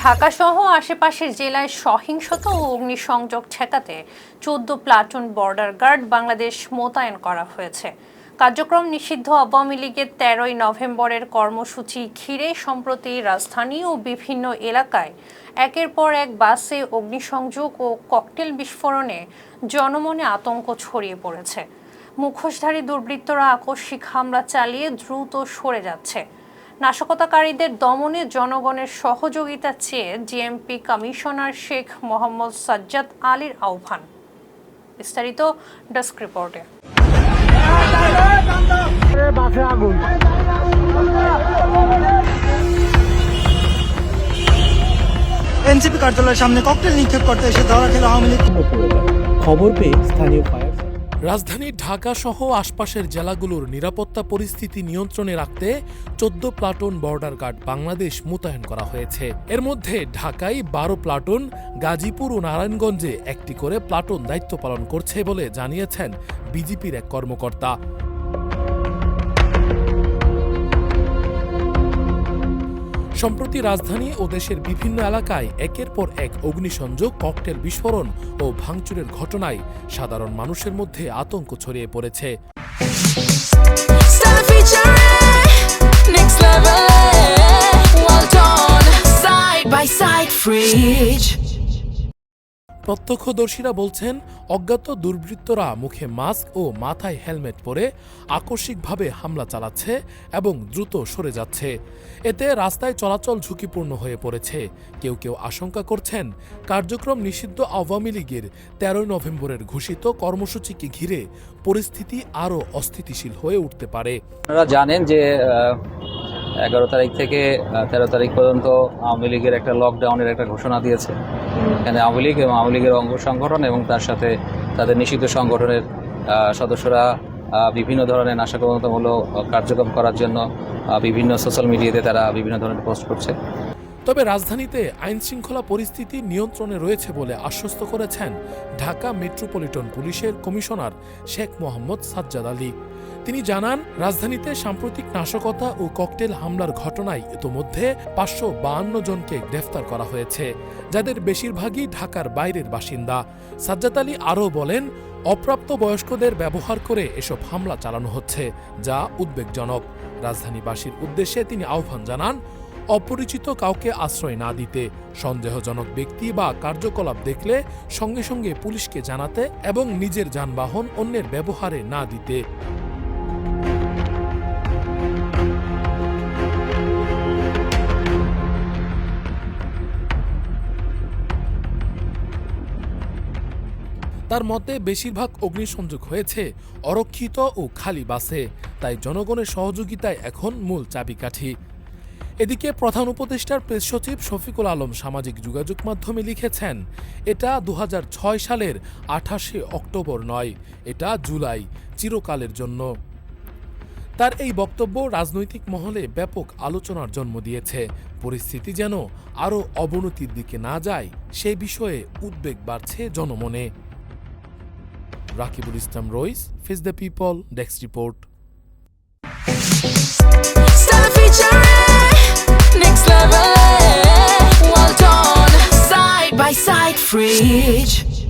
ঢাকাসহ আশেপাশের জেলায় সহিংসতা ও অগ্নিসংযোগ ঠেকাতে চোদ্দ প্লাটুন বর্ডার গার্ড বাংলাদেশ মোতায়েন করা হয়েছে। কার্যক্রম নিষিদ্ধ আওয়ামী লীগের তেরোই নভেম্বরের কর্মসূচি ঘিরে সম্প্রতি রাজধানী ও বিভিন্ন এলাকায় একের পর এক বাসে অগ্নিসংযোগ ও ককটেল বিস্ফোরণে জনমনে আতঙ্ক ছড়িয়ে পড়েছে। মুখোশধারী দুর্বৃত্তরা আকস্মিক হামলা চালিয়ে দ্রুত সরে যাচ্ছে। নাশকতাকারীদের দমনে জনগণের সহযোগিতা চেয়ে জিএমপি কমিশনার শেখ মোহাম্মদ সাজ্জাদ আলীর আহ্বান। বিস্তারিত ডেস্ক রিপোর্টে। আগুন এনসিপি কার্যালয়ের সামনে ককটেল নিক্ষেপ করতে এসে ধরা খেল আওয়ামী লীগ। খবর পেয়ে স্থানীয় রাজধানী ঢাকা সহ আশপাশের জেলাগুলোর নিরাপত্তা পরিস্থিতি নিয়ন্ত্রণে রাখতে চোদ্দ প্লাটুন বর্ডার গার্ড বাংলাদেশ মোতায়েন করা হয়েছে। এর মধ্যে ঢাকায় বারো প্লাটুন, গাজীপুর ও নারায়ণগঞ্জে একটি করে প্লাটুন দায়িত্ব পালন করছে বলে জানিয়েছেন বিজেপির এক কর্মকর্তা। সম্প্রতি রাজধানী ও দেশের বিভিন্ন এলাকায় একের পর এক অগ্নিসংযোগ ককটেল বিস্ফোরণ ও ভাঙচুরের ঘটনায় সাধারণ মানুষের মধ্যে আতঙ্ক ছড়িয়ে পড়েছে next level. Well done, side by side, fridge. প্রত্যক্ষদর্শীরা বলছেন, অজ্ঞাত দুর্বৃত্তরা মুখে মাস্ক ও মাথায় হেলমেট পরে আকস্মিকভাবে হামলা চালাচ্ছে এবং দ্রুত সরে যাচ্ছে। এতে রাস্তায় চলাচল ঝুঁকিপূর্ণ হয়ে পড়েছে। কেউ কেউ আশঙ্কা করছেন, কার্যক্রম নিষিদ্ধ আওয়ামী লীগের তেরোই নভেম্বরের ঘোষিত কর্মসূচিকে ঘিরে পরিস্থিতি আরও অস্থিতিশীল হয়ে উঠতে পারে। জানেন যে এগারো তারিখ থেকে তেরো তারিখ পর্যন্ত আওয়ামী লীগের একটা লকডাউনের একটা ঘোষণা দিয়েছে। এখানে আওয়ামী লীগ এবং আওয়ামী লীগের অঙ্গ সংগঠন এবং তার সাথে তাদের নিষিদ্ধ সংগঠনের সদস্যরা বিভিন্ন ধরনের নাশকতামূলক কার্যক্রম করার জন্য বিভিন্ন সোশ্যাল মিডিয়াতে তারা বিভিন্ন ধরনের পোস্ট করছে। তবে রাজধানীতে আইন শৃঙ্খলা পরিস্থিতি নিয়ন্ত্রণে রয়েছে বলে আশ্বস্ত করেছেন ঢাকা মেট্রোপলিটন পুলিশের কমিশনার শেখ মোহাম্মদ সাজ্জাদ আলী। তিনি জানান, রাজধানীতে সাম্প্রতিক নাশকতা ও ককটেল হামলার ঘটনায় ইতোমধ্যে পাঁচশো বাহান্ন জনকে গ্রেফতার করা হয়েছে, যাদের বেশিরভাগই ঢাকার বাইরের বাসিন্দা। সাজ্জাদ আলী আরও বলেন অপ্রাপ্ত বয়স্কদের ব্যবহার করে এসব হামলা চালানো হচ্ছে, যা উদ্বেগজনক। রাজধানীবাসীর উদ্দেশ্যে তিনি আহ্বান জানান অপরিচিত কাউকে আশ্রয় না দিতে, সন্দেহজনক ব্যক্তি বা কার্যকলাপ দেখলে সঙ্গে সঙ্গে পুলিশকে জানাতে এবং নিজের যানবাহন অন্যের ব্যবহারে না দিতে। তার মতে বেশিরভাগ অগ্নিসংযোগ হয়েছে অরক্ষিত ও খালি বাসে, তাই জনগণের সহযোগিতায় এখন মূল চাবিকাঠি। এদিকে প্রধান উপদেষ্টার প্রেস সচিব শফিকুল আলম সামাজিক যোগাযোগ মাধ্যমে লিখেছেন, এটা দু হাজার ছয় সালের আঠাশে অক্টোবর নয়, এটা জুলাই, চিরকালের জন্য। তার এই বক্তব্য রাজনৈতিক মহলে ব্যাপক আলোচনার জন্ম দিয়েছে। পরিস্থিতি যেন আরও অবনতির দিকে না যায়, সে বিষয়ে উদ্বেগ বাড়ছে জনমনে। Rakibul Islam Rais face the people, desk report. Fridge.